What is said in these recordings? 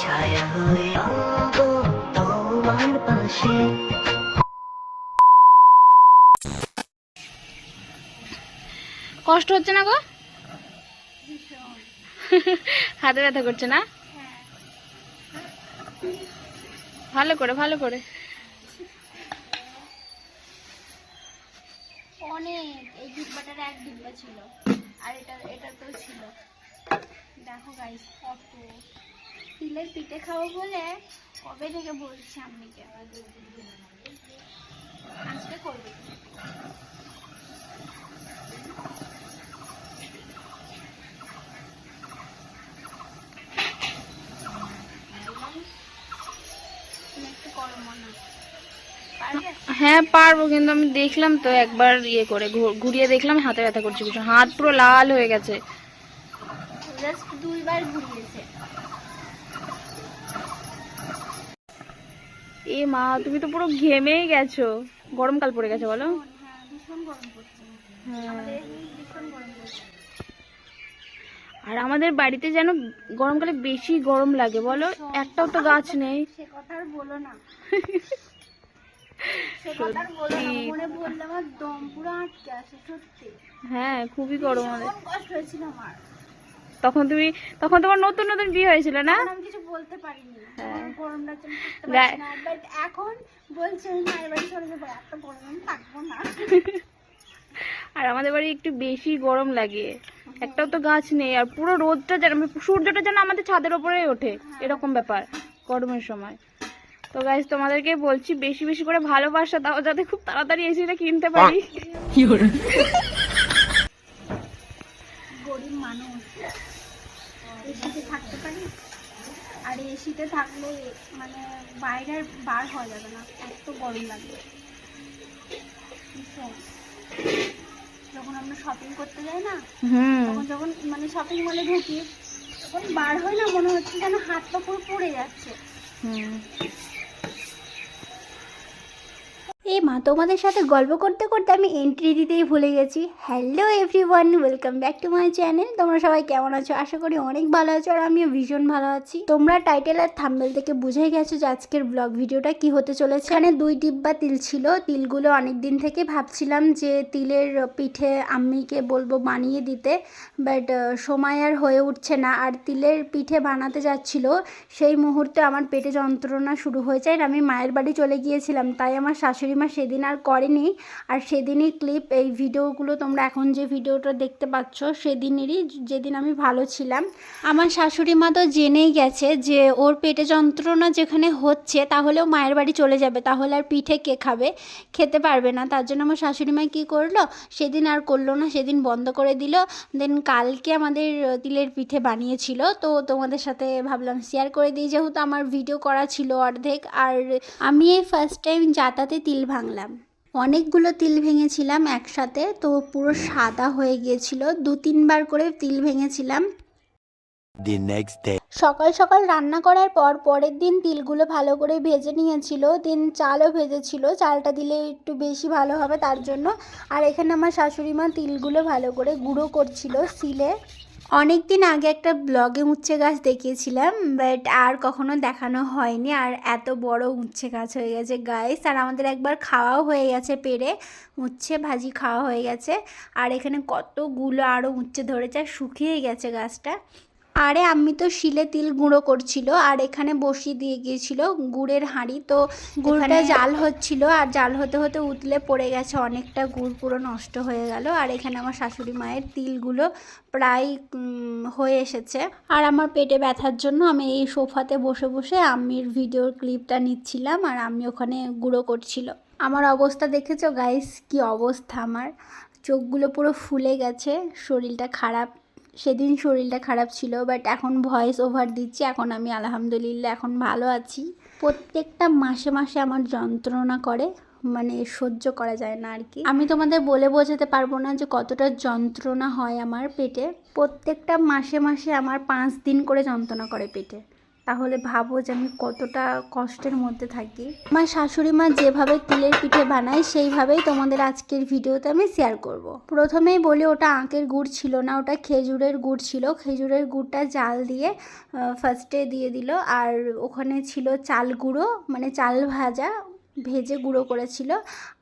ছায়া হয়ে তোমার পাশে। কষ্ট হচ্ছে না গো? হাতে ব্যথা করছে না? ভালো করে ভালো করে। অনেক এই ডিব্বাটার এক ডিব্বা ছিল আর এটা এটা তো ছিল। দেখো গাইস কত। তিলের পিঠে খাব বলে কবে থেকে বলছি আম্মিকে? আজকে করবে। হ্যাঁ। পারব? কিন্তু আমি দেখলাম তো একবার ইয়ে করে ঘুরিয়ে দেখলাম, হাতে ব্যথা করছে কিছু। হাত পুরো লাল হয়ে গেছে। জাস্ট দুইবার ঘুরিয়েছে। এ মা তুমি তো পুরো ঘেমেই গেছো। গরমকাল পড়ে গেছে বলো। হ্যাঁ হ্যাঁ। আর আমাদের বাড়িতে যেন গরমকালে বেশি গরম লাগে বলো। একটাও তো গাছ নেই। সে কথা আর বলো না। হ্যাঁ খুবই গরম আমাদের। কষ্ট হয়েছিল আমার। তখন তুমি তখন তোমার নতুন নতুন বিয়ে হয়েছিল না? আমি কিছু বলতে পারিনি। হ্যাঁ। এখন বলছে আর আমাদের বাড়ি একটু বেশি গরম লাগে। একটাও তো গাছ নেই আর পুরো রোদটা যেন সূর্যটা যেন আমাদের ছাদের ওপরেই ওঠে। এরকম ব্যাপার গরমের সময়। তো গাইজ তোমাদেরকে বলছি বেশি বেশি করে ভালোবাসা দাও যাতে খুব তাড়াতাড়ি এসিটা কিনতে পারি। গরিব মানুষ। থাকতে পারি? আর এসিতে থাকলে মানে বাইরে বার হওয়া যাবে না এত গরম লাগবে। যখন আমরা শপিং করতে যাই না তখন যখন মানে শপিং মলে ঢুকি তখন বার হয় না মনে হচ্ছে যেন হাত পা পুরো পড়ে যাচ্ছে। হুম এই মা, তোমাদের সাথে গল্প করতে করতে আমি এন্ট্রি দিতেই ভুলে গেছি। Hello everyone welcome back to my channel তোমরা সবাই কেমন আছো? আশা করি অনেক ভালো আছো আর আমিও ভীষণ ভালো আছি। তোমরা টাইটেল আর থাম্বেল থেকে বুঝে গেছো যে আজকের ব্লগ ভিডিওটা কি হতে চলেছে। এখানে দুই ডিব্বা তিল ছিল। তিলগুলো অনেক দিন থেকে ভাবছিলাম যে তিলের পিঠে আম্মিকে বলব বানিয়ে দিতে বাট সময় আর হয়ে উঠছে না। আর তিলের পিঠে বানাতে যাচ্ছিল, সেই মুহূর্তে আমার পেটে যন্ত্রণা শুরু হয়ে যায় আর আমি মায়ের বাড়ি চলে গিয়েছিলাম, তাই আমার শাশুড়ি মা সেদিন আর করেনি। আর সেদিনই ক্লিপ এই ভিডিওগুলো তোমরা এখন যে ভিডিওটা দেখতে পাচ্ছ, সেদিনেরই যেদিন আমি ভালো ছিলাম। আমার শাশুড়ি মা তো জেনেই গেছে যে ওর পেটে যন্ত্রণা যেখানে হচ্ছে, তাহলেও মায়ের বাড়ি চলে যাবে। তাহলে আর পিঠে কে খাবে? খেতে পারবে না। তার জন্য আমার শাশুড়ি মা কী করল? সেদিন আর করল না, সেদিন বন্ধ করে দিল। দেন কালকে আমাদের তিলের পিঠে বানিয়েছিল। তো তোমাদের সাথে ভাবলাম শেয়ার করে দিই। যেহেতু আমার ভিডিও করা ছিল অর্ধেক, আর আমি এই ফার্স্ট টাইম যাতাতে তিল ভাঙলাম। অনেকগুলো তিল ভেঙেছিলাম একসাথে তো পুরো সাদা হয়ে গিয়েছিল। দু তিনবার করে তিল ভেঙেছিলাম. সকাল সকাল রান্না করার পর পরের দিন তিলগুলো ভালো করে ভেজে নিয়েছিল। দিন চালও ভেজেছিল। চালটা দিলে একটু বেশি ভালো হবে তার জন্য। আর এখানে আমার শাশুড়ি মা তিলগুলো ভালো করে গুঁড়ো করছিল সিলে। অনেক দিন আগে একটা ব্লগে উচ্ছে গাছ দেখিয়েছিলাম বাট আর কখনো দেখানো হয়নি। আর এত বড় উচ্ছে গাছ হয়ে গেছে গাইস আর আমাদের একবার খাওয়াও হয়ে গেছে পেরে উচ্ছে ভাজি খাওয়া হয়ে গেছে। আর এখানে কতগুলো আরও উচ্ছে ধরেছে, আর শুকিয়ে গেছে গাছটা। আরে আমি তো শিলে তিল গুঁড়ো করছিল আর এখানে বসিয়ে দিয়ে গিয়েছিল গুড়ের হাঁড়ি। তো গুড়টা জাল হচ্ছিল আর জাল হতে হতে উতলে পড়ে গেছে অনেকটা গুড় পুরো নষ্ট হয়ে গেল। আর এখানে আমার শাশুড়ি মায়ের তিলগুলো প্রায় হয়ে এসেছে। আর আমার পেটে ব্যথার জন্য আমি এই সোফাতে বসে বসে আম্মির ভিডিওর ক্লিপটা নিচ্ছিলাম আর আমি ওখানে গুঁড়ো করছিল। আমার অবস্থা দেখেছ গাইস কি অবস্থা আমার? চোখগুলো পুরো ফুলে গেছে শরীরটা খারাপ। সেদিন শরীরটা খারাপ ছিল বাট এখন ভয়েস ওভার দিচ্ছি, এখন আমি আলহামদুলিল্লাহ এখন ভালো আছি। প্রত্যেকটা মাসে মাসে আমার যন্ত্রণা করে মানে সহ্য করা যায় না আর কি। আমি তোমাদের বলে বোঝাতে পারব না যে কতটা যন্ত্রণা হয় আমার পেটে। প্রত্যেকটা মাসে মাসে আমার পাঁচ দিন করে যন্ত্রণা করে পেটে। তাহলে ভাবো যে আমি কতটা কষ্টের মধ্যে থাকি। আমার শাশুড়ি মা যেভাবে তিলের পিঠে বানায়, সেইভাবেই তোমাদের আজকের ভিডিওতে আমি শেয়ার করব। প্রথমেই বলি, ওটা আঁকের গুড় ছিল না, ওটা খেজুরের গুড় ছিল। খেজুরের গুড়টা জাল দিয়ে ফার্স্টে দিয়ে দিল। আর ওখানে ছিল চাল গুঁড়ো মানে চাল ভাজা, ভেজে গুঁড়ো করেছিল।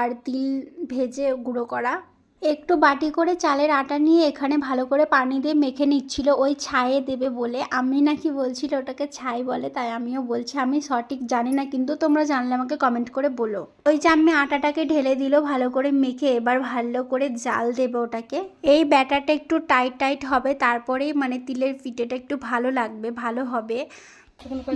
আর তিল ভেজে গুঁড়ো করা। একটু বাটি করে চালের আটা নিয়ে এখানে ভালো করে পানি দিয়ে মেখে নিচ্ছিল। ওই ছায়ে দেবে বলে। আমি নাকি বলছিল ওটাকে ছাই বলে, তাই আমিও বলছি। আমি সঠিক জানি না, কিন্তু তোমরা জানলে আমাকে কমেন্ট করে বলো। ওই যে আমি আটাটাকে ঢেলে দিল, ভালো করে মেখে এবার ভালো করে জাল দেবে ওটাকে। এই ব্যাটারটা একটু টাইট টাইট হবে, তারপরেই মানে তিলের পিঠেটা একটু ভালো লাগবে, ভালো হবে।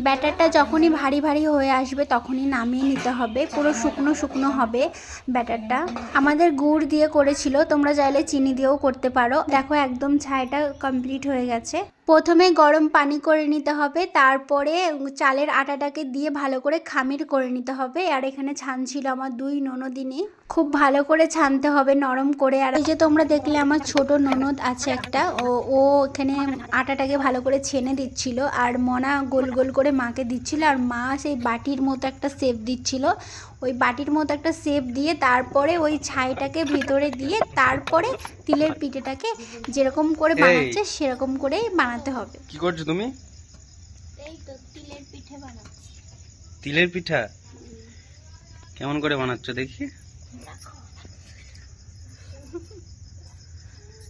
ব্যাটারটা যখনই ভারী ভারী হয়ে আসবে তখনই নামিয়ে নিতে হবে। পুরো শুকনো শুকনো হবে ব্যাটারটা। আমাদের গুড় দিয়ে করেছিল, তোমরা চাইলে চিনি দিয়েও করতে পারো। দেখো, একদম ছাইটা কমপ্লিট হয়ে গেছে। প্রথমে গরম পানি করে নিতে হবে, তারপরে চালের আটাটাকে দিয়ে ভালো করে খামির করে নিতে হবে। আর এখানে ছানছিল আমার দুই ননদিনী। খুব ভালো করে ছানতে হবে, নরম করে। আর এই যে তোমরা দেখলে আমার ছোট ননদ আছে একটা, ও ও এখানে আটাটাকে ভালো করে ছেনে দিচ্ছিল আর মনা গোল গোল করে মাকে দিচ্ছিল আর মা সেই বাটির মতো একটা শেপ দিচ্ছিল। ওই বাটির মতো একটা শেপ দিয়ে তারপরে ওই ছাইটাকে ভিতরে দিয়ে তারপরে তিলের পিঠেটাকে যেরকম করে বানাচ্ছে সেরকম করেই বানাতে হবে। কি করছ তুমি? এই তো তিলের পিঠে বানাচ্ছি। তিলের পিঠা? কেমন করে বানাচ্ছ দেখি।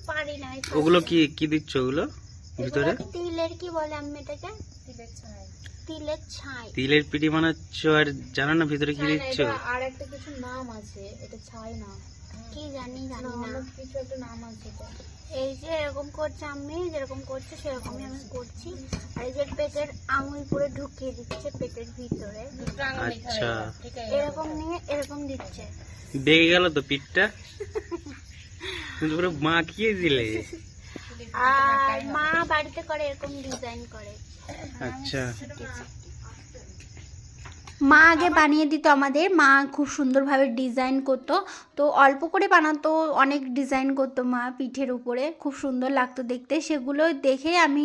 পারি না ওগুলো কি কি দিচ্ছ ওগুলো ভিতরে? তিলের কি বলে আমি এটাকে? তিলের ছাই। তিলের ছাই। তিলের পিঠি বানাচ্ছ আর জানো না ভিতরে কি দিচ্ছ? আর একটা কিছু নাম আছে এটা ছাই না। কি জানি জানি না। কিছু একটা নাম আছে এই যে এরকম করছে আমি যেরকম করছে সেরকমই আমি করছি। আর এই যে পেটের আঙুল পুরো ঢুকিয়ে দিচ্ছে পেটের ভিতরে। আচ্ছা। এরকম নিয়ে এরকম দিচ্ছে। বেগে গেল তো পিঠটা। পুরো মাখিয়ে দিলে। আর মা বাড়িতে করে এরকম ডিজাইন করে। আচ্ছা। মা আগে বানিয়ে দিত আমাদের। মা খুব সুন্দরভাবে ডিজাইন করতো। তো অল্প করে বানাতো অনেক ডিজাইন করতো মা পিঠের উপরে। খুব সুন্দর লাগতো দেখতে। সেগুলো দেখে আমি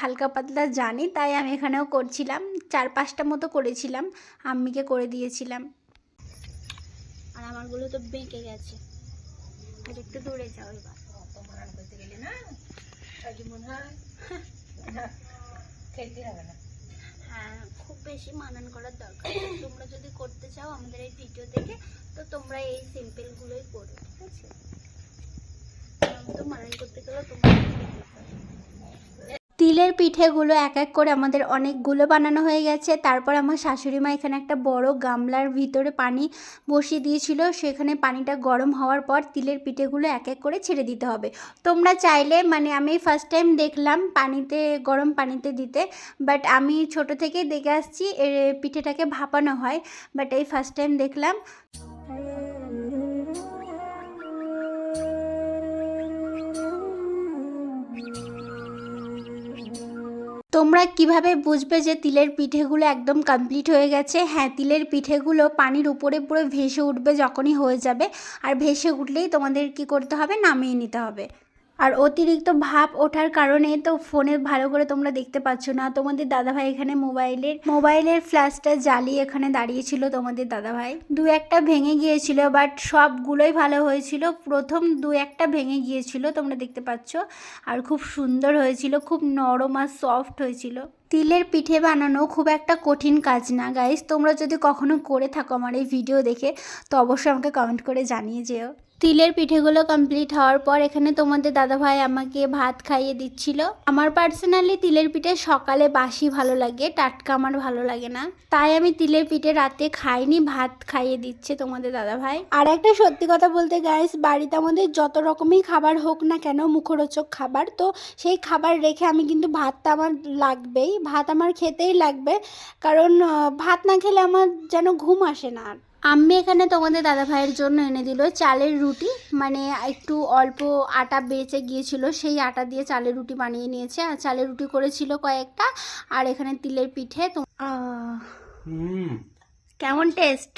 হালকা পাতলা জানি তাই আমি এখানেও করছিলাম। চার পাঁচটা মতো করেছিলাম আম্মিকে করে দিয়েছিলাম। আর আমারগুলো তো বেঁকে গেছে। আর একটু দূরে যাও এবার। হ্যাঁ? খুব বেশি মানান করার দরকার। তোমরা যদি করতে চাও আমাদের এই ভিডিও দেখে তো তোমরা এই সিম্পল গুলোই করো ঠিক আছে তো মানান করতে গেলে তোমরা তিলের পিঠেগুলো এক এক করে আমাদের অনেকগুলো বানানো হয়ে গেছে। তারপর আমার শাশুড়ি মা এখানে একটা বড় গামলার ভিতরে পানি বসিয়ে দিয়েছিল। সেখানে পানিটা গরম হওয়ার পর তিলের পিঠেগুলো এক এক করে ছেড়ে দিতে হবে। তোমরা চাইলে মানে আমি ফার্স্ট টাইম দেখলাম পানিতে, গরম পানিতে দিতে বাট আমি ছোট থেকেই দেখে আসছি পিঠেটাকে ভাপানো হয় বাট এই ফার্স্ট টাইম দেখলাম। তোমরা কীভাবে বুঝবে যে তিলের পিঠেগুলো একদম কমপ্লিট হয়ে গেছে? হ্যাঁ তিলের পিঠেগুলো পানির উপরে পুরো ভেসে উঠবে যখনই হয়ে যাবে। আর ভেসে উঠলেই তোমাদের কি করতে হবে? নামিয়ে নিতে হবে। আর অতিরিক্ত ভাব ওঠার কারণে তো ফোনে ভালো করে তোমরা দেখতে পাচ্ছ না। তোমাদের দাদাভাই এখানে মোবাইলের মোবাইলের ফ্ল্যাশটা জ্বালিয়ে এখানে দাঁড়িয়েছিল তোমাদের দাদাভাই। দু একটা ভেঙে গিয়েছিল, বাট সবগুলোই ভালো হয়েছিল। প্রথম দু একটা ভেঙে গিয়েছিল, তোমরা দেখতে পাচ্ছ। আর খুব সুন্দর হয়েছিল, খুব নরম আর সফট হয়েছিল। তিলের পিঠে বানানো খুব একটা কঠিন কাজ না গাইস তোমরা যদি কখনো করে থাকো আমার এই ভিডিও দেখে, তো অবশ্যই আমাকে কমেন্ট করে জানিয়ে যেও। তিলের পিঠেগুলো কমপ্লিট হওয়ার পর এখানে তোমাদের দাদাভাই আমাকে ভাত খাইয়ে দিচ্ছিল। আমার পার্সোনালি তিলের পিঠে সকালে বাসি ভালো লাগে, টাটকা আমার ভালো লাগে না। তাই আমি তিলের পিঠে রাতে খাইনি, ভাত খাইয়ে দিচ্ছে তোমাদের দাদাভাই। আর একটা সত্যি কথা বলতে গাইস বাড়িতে আমাদের যত রকমই খাবার হোক না কেন মুখরোচক খাবার, তো সেই খাবার রেখে আমি কিন্তু ভাতটা আমার লাগবেই, ভাত আমার খেতেই লাগবে। কারণ ভাত না খেলে আমার যেন ঘুম আসে না আর। আম্মি এখানে তোমাদের দাদা ভাইয়ের জন্য এনে দিল চালের রুটি। মানে একটু অল্প আটা বেঁচে গিয়েছিল সেই আটা দিয়ে চালের রুটি বানিয়ে নিয়েছে। আর চালের রুটি করেছিল কয়েকটা। আর এখানে তিলের পিঠে তো কেমন টেস্ট?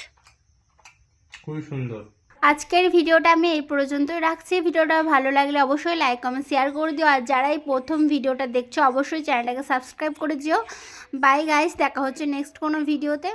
খুবই সুন্দর। আজকের ভিডিওটা আমি এই পর্যন্তই রাখছি। ভিডিওটা ভালো লাগলে অবশ্যই লাইক কমেন্ট শেয়ার করে দিও। আর যারা এই প্রথম ভিডিওটা দেখছ অবশ্যই চ্যানেলটাকে সাবস্ক্রাইব করে দিও। বাই গাইস দেখা হচ্ছে নেক্সট কোনো ভিডিওতে।